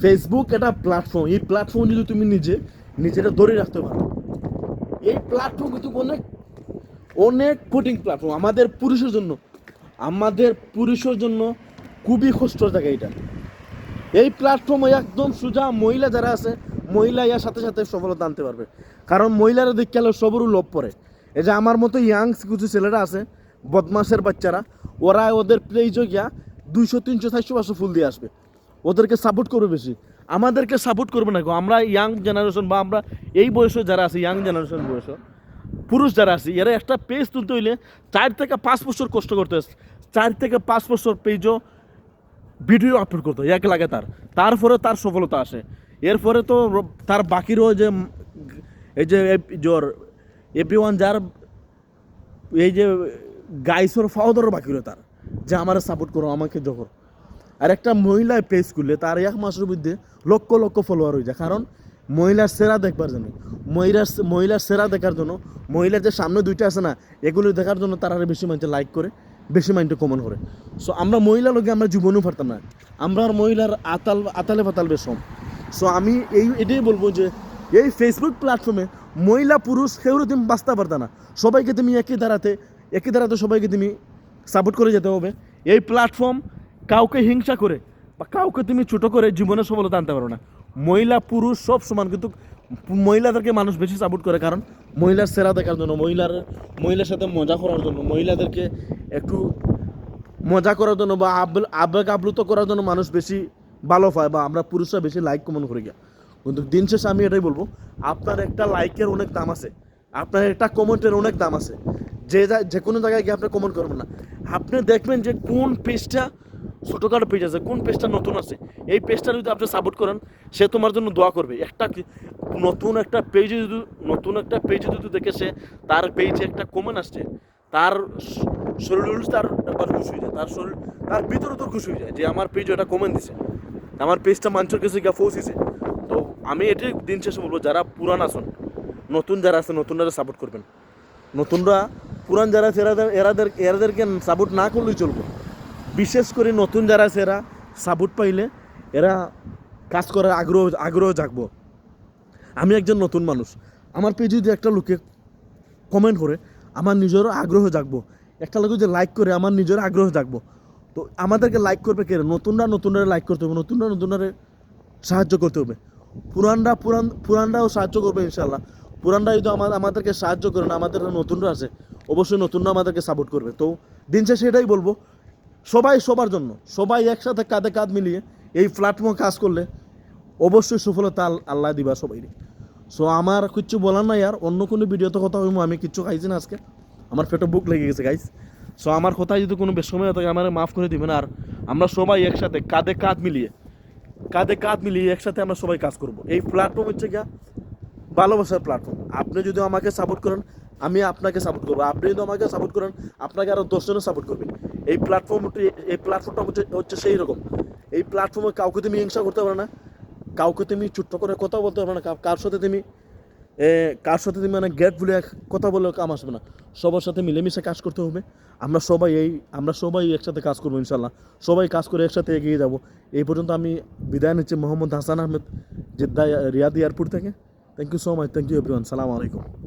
Facebook একটা platform এই platform যদি তুমি নিজে নিজেটা ধরে রাখতে পারো, এই প্ল্যাটফর্ম কিন্তু অনেক অনেক কঠিন প্ল্যাটফর্ম আমাদের পুরুষের জন্য, আমাদের পুরুষের জন্য খুবই কষ্টর জায়গা এটা। এই প্ল্যাটফর্মে একদম সোজা মহিলা যারা আছে, মহিলা ইয়ার সাথে সাথে সফলতা আনতে পারবে। কারণ মহিলারা দেখতে গেলে সবরও লোভ পড়ে। এই যে আমার মতো ইয়াংস কিছু ছেলেরা আছে বদমাসের বাচ্চারা, ওরা ওদের প্লেজও গিয়া দুইশো, তিনশো, চারশো পাঁচশো ফুল দিয়ে আসবে। ওদেরকে সাপোর্ট করবে বেশি। আমাদেরকে সাপোর্ট করবে না আমরা ইয়াং জেনারেশন বা আমরা এই বয়সে যারা আছে ইয়াং জেনারেশন বয়স, পুরুষ যারা আছে, এরা একটা পেজ তুলতে হইলে চার থেকে পাঁচ বছর কষ্ট করতে। চার থেকে পাঁচ বছর পেজও ভিডিও আপলোড করতে এক লাগে তার। তারপরে তার সফলতা আসে। এরপরে তো তার বাকিরও যে এই যে জোর এপি ওয়ান যার, এই যে গাইসর ফাওদারও বাকি রয়ে তার। যে আমার সাপোর্ট করো, আমাকে যখন আর একটা মহিলা পেজ করলে তার এক মাসের মধ্যে লক্ষ লক্ষ ফলোয়ার হয়ে যায়। কারণ মহিলার সেরা দেখবার জন্য, মহিলার মহিলার সেরা দেখার জন্য, মহিলার যে সামনে দুইটা আছে না, এগুলো দেখার জন্য তারা বেশি মানুষ লাইক করে, বেশি মাইন্ডে কমন করে। সো আমরা মহিলা লোকে আমরা জীবনেও পারতাম না। আমরা আর মহিলার আতাল, আতালে ফাতাল বেশম সো আমি এই, এটাই বলব যে, এই ফেসবুক প্ল্যাটফর্মে মহিলা, পুরুষ কেউ তুমি বাঁচতে পারতা না। সবাইকে তুমি একই দাঁড়াতে একই দাঁড়াতে সবাইকে তুমি সাপোর্ট করে যেতে হবে। এই প্ল্যাটফর্ম কাউকে হিংসা করে বা কাউকে তুমি ছোট করে জীবনে সফলতা আনতে পারো না। মহিলা, পুরুষ সব সমান, কিন্তু মহিলাদেরকে মানুষ বেশি সাপোর্ট করে। কারণ মহিলার সেরা দেখার জন্য, মহিলার মহিলার সাথে মজা করার জন্য, মহিলাদেরকে একটু মজা করার জন্য বা আব- আবেগ আপ্লুত করার জন্য মানুষ বেশি ভালো পায় বা আমরা পুরুষরা বেশি লাইক কমন করে। গিয়া কিন্তু দিন শেষে আমি এটাই বলব, আপনার একটা লাইকের অনেক দাম আছে, আপনার একটা কমেন্টের অনেক দাম আছে। যা- যে কোনো জায়গায় গিয়ে আপনি কমেন্ট করবেন না। আপনি দেখবেন যে কোন পেজটা ছোটোখাটো পেজ আছে, কোন পেজটা নতুন আছে? এই পেজটা যদি আপনি সাপোর্ট করেন, সে তোমার জন্য দোয়া করবে। একটা নতুন একটা পেজ যদি নতুন একটা পেজ যদি দেখে সে, তার পেজে একটা কমেন্ট আসছে, তার শরীর তার একবার খুশি হয়ে যায়, তার শরীর, তার ভিতরে তো খুশি হয়ে যায় যে আমার পেজে এটা কমেন্ট দিছে। আমার পেজটা মানুষের কাছে গিয়ে পৌঁছেছে। তো আমি এটাই দিন শেষে বলব, যারা পুরান আসুন নতুন যারা আছে নতুনরা সাপোর্ট করবেন। নতুনরা পুরান যারা আছে এরাদের এরাদের এরাদেরকে সাপোর্ট না করলেই চলবে। বিশেষ করে নতুন যারা আছে, এরা সাপোর্ট পাইলে এরা কাজ করার আগ্রহ আগ্রহ জাগবো। আমি একজন নতুন মানুষ। আমার পেজে যদি একটা লোকে কমেন্ট করে, আমার নিজেরও আগ্রহ জাগবো। একটা লোক যে লাইক করে, আমার নিজের আগ্রহ জাগবো। তো আমাদেরকে লাইক করবে কে নতুনরা নতুনরা লাইক করতে হবে, নতুনরা নতুনরা সাহায্য করতে হবে। পুরানরা পুরান, পুরানরাও সাহায্য করবে ইনশাল্লাহ পুরানরা যদি আমার আমাদেরকে সাহায্য করে না, আমাদের নতুনরা আছে, অবশ্যই নতুনরা আমাদেরকে সাপোর্ট করবে। তো দিন শেষে এটাই বলব সবাই সবার জন্য, সবাই একসাথে কাঁধে কাঁধ মিলিয়ে এই প্ল্যাটফর্মে কাজ করলে অবশ্যই সফলতা আল- আল্লাহ দিবা সবাই সো আমার কিচ্ছু বলার নাই আর, অন্য কোনো ভিডিওতে কথা হইমো, আমি কিচ্ছু খাইছি না আজকে। আমার পেটে বুক লেগে গেছে গাইস সো আমার কথায় যদি কোনো বেসময় থাকে, আমার মাফ করে দিবেন। আর আমরা সবাই একসাথে কাঁধে কাঁধ মিলিয়ে, কাঁধে কাঁধ মিলিয়ে একসাথে আমরা সবাই কাজ করব। এই প্ল্যাটফর্ম হচ্ছে গিয়া ভালোবাসার প্ল্যাটফর্ম আপনি যদি আমাকে সাপোর্ট করেন, আমি আপনাকে সাপোর্ট করব। আপনি যদি আমাকে সাপোর্ট করেন, আপনাকে আরও দশজনে সাপোর্ট করবে। এই প্ল্যাটফর্ম এই প্ল্যাটফর্মটা হচ্ছে হচ্ছে সেই রকম। এই প্ল্যাটফর্মে কাউকে তুমি হিংসা করতে পারো না। কাউকে তুমি ছোট্ট করে কথা বলতে পারো না। কার- সাথে তুমি কার সাথে তুমি মানে গেট বলে কথা বলে কাম আসবে না। সবার সাথে মিলেমিশে কাজ করতে হবে। আমরা সবাই এই, আমরা সবাই একসাথে কাজ করব ইনশাল্লাহ সবাই কাজ করে একসাথে এগিয়ে যাব। এই পর্যন্ত আমি বিদায় নিচ্ছি Mohammad Hasan Ahmed Jeddah Riyadh airport থেকে। Thank you so much thank you everyone সালাম আলাইকুম।